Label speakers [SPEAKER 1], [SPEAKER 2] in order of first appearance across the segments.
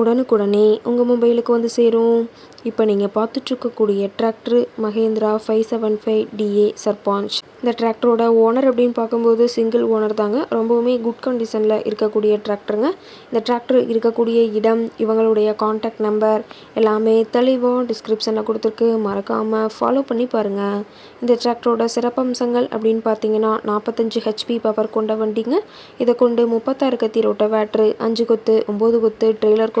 [SPEAKER 1] உடனுக்குடனே உங்கள் மொபைலுக்கு வந்து சேரும். இப்போ நீங்கள் பார்த்துட்ருக்கக்கூடிய tractor Mahindra five seven five DI Sarpanch இந்த டிராக்டரோட ஓனர் அப்படின்னு பார்க்கும்போது சிங்கிள் ஓனர் தாங்க. ரொம்பவுமே குட் கண்டிஷனில் இருக்கக்கூடிய டிராக்டருங்க இந்த டிராக்டர் இருக்கக்கூடிய இடம் இவங்களுடைய காண்டாக்ட் நம்பர் எல்லாமே தெளிவாக டிஸ்கிரிப்ஷனில் கொடுத்துருக்கு. மறக்காமல் ஃபாலோ பண்ணி பாருங்கள் இந்த டிராக்டரோட சிறப்பம்சங்கள் அப்படின்னு பார்த்தீங்கன்னா நாற்பத்தஞ்சு ஹெச்பி பவர் கொண்ட வண்டிங்க. இதை கொண்டு முப்பத்தாறு கத்தி ரொட்டவேட்ரு அஞ்சு கொத்து ஒம்பது கொத்து ட்ரெய்லர் கொண்டு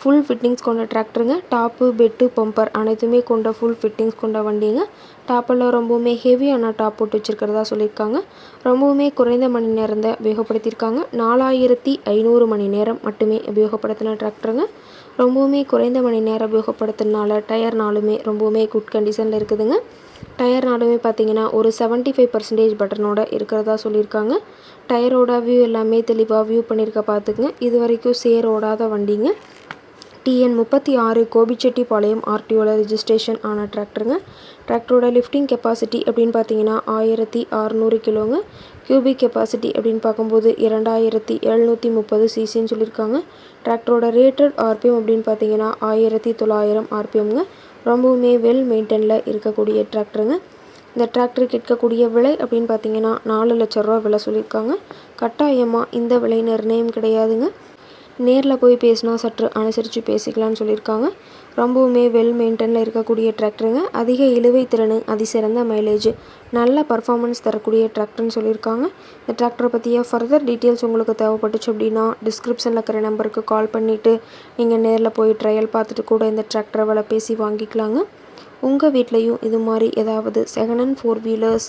[SPEAKER 1] ஃபுல் ஃபிட்டிங்ஸ் கொண்ட டிராக்டருங்க டாப்பு பெட்டு பம்பர் அனைத்துமே கொண்ட ஃபுல் ஃபிட்டிங்ஸ் கொண்ட வண்டிங்க. டாப்பெல்லாம் ரொம்பவுமே ஹெவியான டாப் போட்டு வச்சுருக்கிறதா சொல்லியிருக்காங்க. ரொம்பவுமே குறைந்த மணி நேரம் தான் உபயோகப்படுத்தியிருக்காங்க. நாலாயிரத்தி ஐநூறு மணி நேரம் மட்டுமே உபயோகப்படுத்தின டிராக்டருங்க ரொம்பவுமே குறைந்த மணி நேரம் உபயோகப்படுத்துனால டயர்னாலுமே ரொம்பவுமே குட் கண்டிஷனில் இருக்குதுங்க. டயர்னாலுமே பார்த்தீங்கன்னா ஒரு செவன்ட்டி ஃபைவ் பர்சன்டேஜ் பட்டனோட இருக்கிறதா சொல்லியிருக்காங்க. டயரோட வியூ எல்லாமே தெளிவாக வியூ பண்ணியிருக்க பார்த்துக்குங்க இது வரைக்கும் சேர் ஓடாத வண்டிங்க. டிஎன் முப்பத்தி ஆறு கோபிச்செட்டிப்பாளையம் ஆர்டிஓவில் ரிஜிஸ்ட்ரேஷன் ஆன டிராக்டருங்க டிராக்டரோட லிஃப்டிங் கெப்பாசிட்டி அப்படின்னு பார்த்தீங்கன்னா ஆயிரத்தி அறநூறு கிலோங்க. கியூபிக் கெப்பாசிட்டி அப்படின்னு பார்க்கும்போது இரண்டாயிரத்தி எழுநூற்றி முப்பது சிசின்னு சொல்லியிருக்காங்க. டிராக்டரோட ரேட்டட் ஆர்பிஎம் அப்படின்னு பார்த்தீங்கன்னா ஆயிரத்தி தொள்ளாயிரம் ஆர்பிஎம்ங்க ரொம்பவுமே வெல் மெயின்டெயினில் இருக்கக்கூடிய டிராக்டருங்க இந்த டிராக்டர் கேட்கக்கூடிய விலை அப்படின்னு பார்த்தீங்கன்னா நாலு லட்ச ரூபா விலை சொல்லியிருக்காங்க. கட்டாயமாக இந்த விலை நிர்ணயம் கிடையாதுங்க. நேரில் போய் பேசினா சற்று அனுசரித்து பேசிக்கலாம்னு சொல்லியிருக்காங்க. ரொம்பவுமே வெல் மெயின்டெனில் இருக்கக்கூடிய டிராக்டருங்க அதிக இழுவை திறனு அதிசிறந்த மைலேஜ் நல்ல பர்ஃபார்மன்ஸ் தரக்கூடிய டிராக்டர்னு சொல்லியிருக்காங்க. இந்த டிராக்டரை பற்றிய ஃபர்தர் டீட்டெயில்ஸ் உங்களுக்கு தேவைப்பட்டுச்சு அப்படின்னா டிஸ்கிரிப்ஷனில் இருக்கிற நம்பருக்கு கால் பண்ணிவிட்டு நீங்கள் நேரில் போய் ட்ரையல் பார்த்துட்டு கூட இந்த டிராக்டரை வில பேசி வாங்கிக்கலாங்க. உங்கள் வீட்லேயும் இது மாதிரி ஏதாவது second hand four wheelers